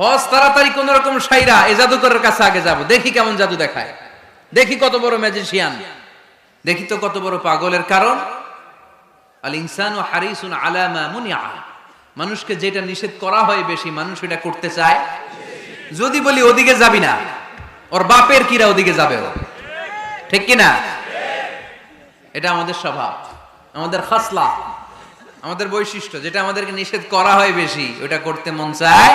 হজ তাড়াতাড়ি কোন রকম সাইরা এই জাদুকরের কাছে আগে যাব। দেখি কেমন জাদু দেখায়। দেখি কত বড় ম্যাজিশিয়ান দেখি তো কত বড় পাগলের কারণ। আল ইনসান ও হারিসুন আলামা মুনিয়া। মানুষকে যেটা নিষেধ করা হয় বেশি, মানুষ এটা করতে চায়। যদি বলি ওদিকে যাবি না, ওর বাপের কিরা ওদিকে যাবে ও। ঠিক কি না এটা আমাদের স্বভাব, আমাদের খাসলা, আমাদের বৈশিষ্ট্য। যেটা আমাদেরকে নিষেধ করা হয় বেশি, ওটা করতে মন চায়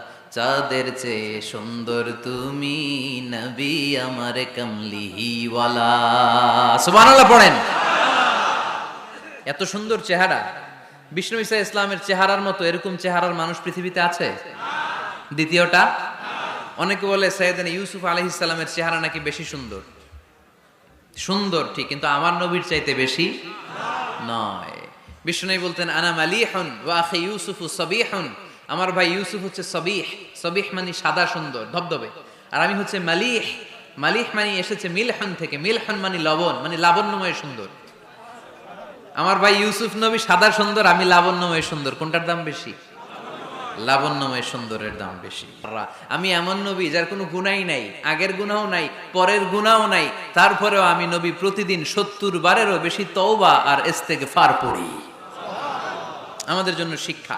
চাঁদের চেয়ে সুন্দর তুমি নবী আমার কমলিহিওয়ালা সুবহানাল্লাহ পড়েন। এত সুন্দর চেহারা। বিষ্ণু ইসা ইসলামের চেহারার মতো এরকম চেহারার মানুষ পৃথিবীতে আছে? দ্বিতীয়টা, অনেকে বলে সৈয়দান ইউসুফ আলহ ইসলামের চেহারা নাকি বেশি সুন্দর? সুন্দর ঠিক, কিন্তু আমার নবীর চাইতে বেশি নয়। বিষ্ণু বলতেন, আনা মালিহন ওয়াখে ইউসুফ সবিহন। আমার ভাই ইউসুফ হচ্ছে সবিহ সবিহ মানে সাদা সুন্দর, ধবধবে। আর আমি হচ্ছে মালিহ মালিহ মানে এসেছে মিলহন থেকে, মিলহন মানে লবণ মানে লাবণ্যময় সুন্দর। আমার ভাই ইউসুফ নবী সাদা সুন্দর, আমি লাবণ্যময় সুন্দর, কোনটার দাম বেশি? লাবণ্যময় সুন্দরের দাম বেশি। আমি এমন নবী যার কোনো গুণাই নাই, আগের গুণাও নাই, পরের গুণাও নাই, তারপরেও আমি নবী প্রতিদিন সত্তর বারেরও বেশি তওবা আর এস থেকে ফার পড়ি। আমাদের জন্য শিক্ষা।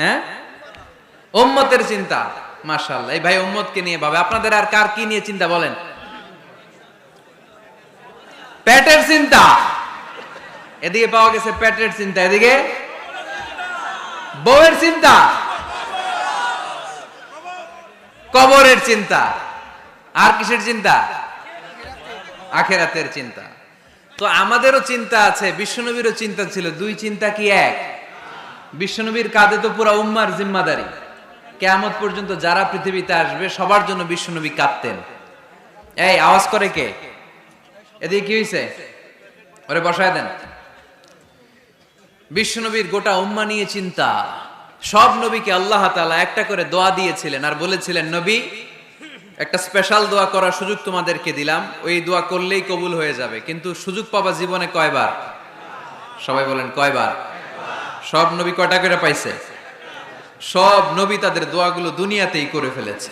হ্যাঁ? ওম্মতের চিন্তা মাশাল্লাহ এই ভাই ওম্মতকে নিয়ে ভাবে। আপনাদের আর কার কি নিয়ে চিন্তা বলেন? পেটের চিন্তা। এদিকে পাওয়া গেছে পেটের চিন্তা, এদিকে? বউয়ের চিন্তা। কবরের চিন্তা। আর কিসের চিন্তা? আখেরাতের চিন্তা। তো আমাদেরও চিন্তা আছে, বিশ্বনবীরও চিন্তা ছিল। দুই চিন্তা কি এক? বিশ্বনবীর কাঁধে তো পুরা উম্মার জিম্মাদারি। কেয়ামত পর্যন্ত যারা পৃথিবীতে আসবে, সবার জন্য বিশ্বনবী কাঁদতেন। এই, আওয়াজ করে কে? এদিকে কি হয়েছে ওরে বসায় দেন। বিশ্বনবীর গোটা উম্মা নিয়ে চিন্তা। সব নবীকে আল্লাহ তাআলা একটা করে দোয়া দিয়েছিলেন আর বলেছিলেন, নবী, একটা স্পেশাল দোয়া করার সুযোগ তোমাদেরকে দিলাম। ওই দোয়া করলেই কবুল হয়ে যাবে। কিন্তু সুযোগ পাবা জীবনে কয়বার? সবাই বলেন, কয়বার? সব নবী কয়টা করে পাইছে? সব নবী তাদের দোয়াগুলো দুনিয়াতেই করে ফেলেছে।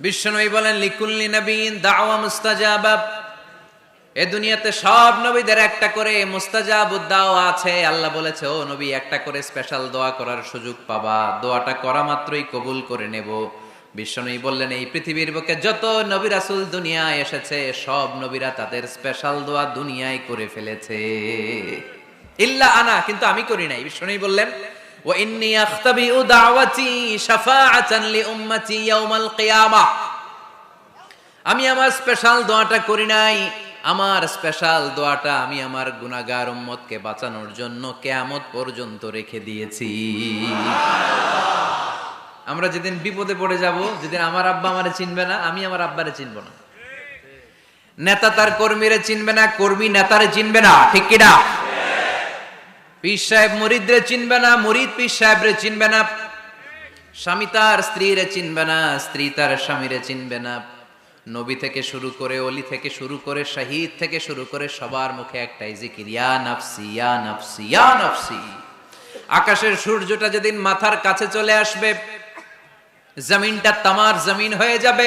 বিশ্বনবী বলেন, লিকুল্লি নবীন দাওয়া মুস্তাজাবা এ দুনিয়াতে সব নবীদের একটা করে মুস্তাজাব দাওয়া আছে। আল্লাহ বলেছে, ও নবী, একটা করে স্পেশাল দোয়া করার সুযোগ পাবা। দোয়াটা করা মাত্রই কবুল করে নেব। বিশ্বনবী বললেন, এই পৃথিবীর বুকে যত নবী রাসূল দুনিয়ায় এসেছে, সব নবীরা তাদের স্পেশাল দোয়া দুনিয়ায় করে ফেলেছে। ইল্লা আনা, কিন্তু আমি করি নাই। বিশ্বনবী বললেন আমি আমার স্পেশাল দোয়াটা করি নাই। আমার স্পেশাল দোয়াটা আমি আমার উম্মতকে বাঁচানোর জন্য কেয়ামত পর্যন্ত রেখে দিয়েছি। আমরা যেদিন বিপদে পড়ে যাব, যেদিন আমার আব্বা আমারে চিনবে না, আমি আমার আব্বারে চিনব না। নেতা তার কর্মীরে চিনবে না, কর্মী নেতারে চিনবে না, ঠিক কিনা? পীর সাহেব মুরিদরে চিনবে না, মুরিদ পীর সাহেবরে চিনবে না। স্বামী তার স্ত্রীরে চিনবে না, স্ত্রী তার স্বামীরে চিনবে না। নবী থেকে শুরু করে, অলি থেকে শুরু করে, শাহিদ থেকে শুরু করে সবার মুখে একটাই জিকির, ইয়া নাফসি ইয়া নাফসি ইয়া নাফসি। আকাশের সূর্যটা যেদিন মাথার কাছে চলে আসবে, জমিনটা তামার জমিন হয়ে যাবে।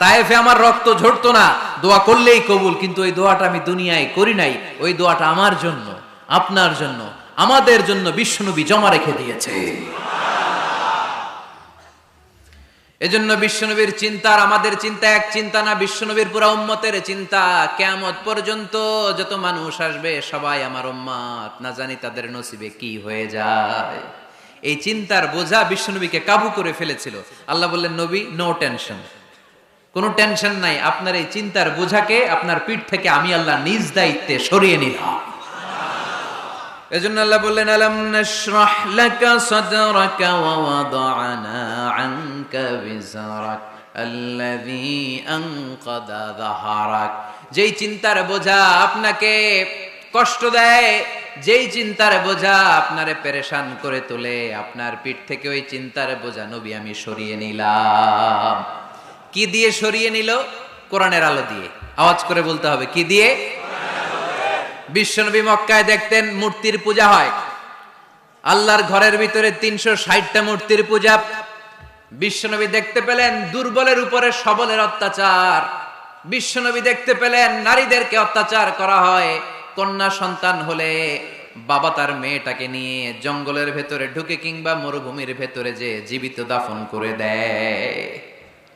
তায়েফে আমার রক্ত ঝরতো না। দোয়া করলেই কবুল, কিন্তু ওই দোয়াটা আমি দুনিয়ায় করি নাই। ওই দোয়াটা আমার জন্য, আপনার জন্য, আমাদের জন্য বিশ্বনবী জমা রেখে দিয়েছে। এজন্য বিশ্বনবীর চিন্তা আর আমাদের চিন্তা এক চিন্তা না, বিশ্বনবীর পুরা উম্মতের চিন্তা। কেমত পর্যন্ত যত মানুষ আসবে, সবাই আমার উম্মাত। না জানি তাদের নসিবে কি হয়ে যায়। এই চিন্তার বোঝা বিশ্বনবীকে কাবু করে ফেলেছিল। আল্লাহ বললেন, নবী নো টেনশন কোনো টেনশন নাই, আপনার এই চিন্তার বোঝাকে আপনার পিঠ থেকে আমি আল্লাহ নিজ দায়িত্বে সরিয়ে নিলাম। এজন্য আল্লাহ বললেন লাকা সাদরাকা ওয়া ওয়াদানা আনকা আল্লাযী আনকাদা যাহারাক। যেই চিন্তার বোঝা আপনাকে কষ্ট দেয়, যেই চিন্তার বোঝা আপনারে পেরেশান করে তোলে, আপনার পিঠ থেকে ওই চিন্তার বোঝা নবী আমি সরিয়ে নিলাম। কি দিয়ে সরিয়ে নিল? কোরআনের আলো দিয়ে। আওয়াজ করে বলতে হবে, কি দিয়ে? বিশ্বনবী মক্কায় দেখতেন মূর্তির পূজা হয়। আল্লাহর ঘরের ভিতরে তিনশো ষাটটা মূর্তির পূজা। বিশ্বনবী দেখতে পেলেন দুর্বলের উপরে সবলের অত্যাচার। বিশ্বনবী দেখতে পেলেন নারীদেরকে অত্যাচার করা হয়। কন্যা সন্তান হলে বাবা তার মেয়েটাকে নিয়ে জঙ্গলের ভেতরে ঢুকে কিংবা মরুভূমির ভেতরে যে জীবিত দাফন করে দেয়।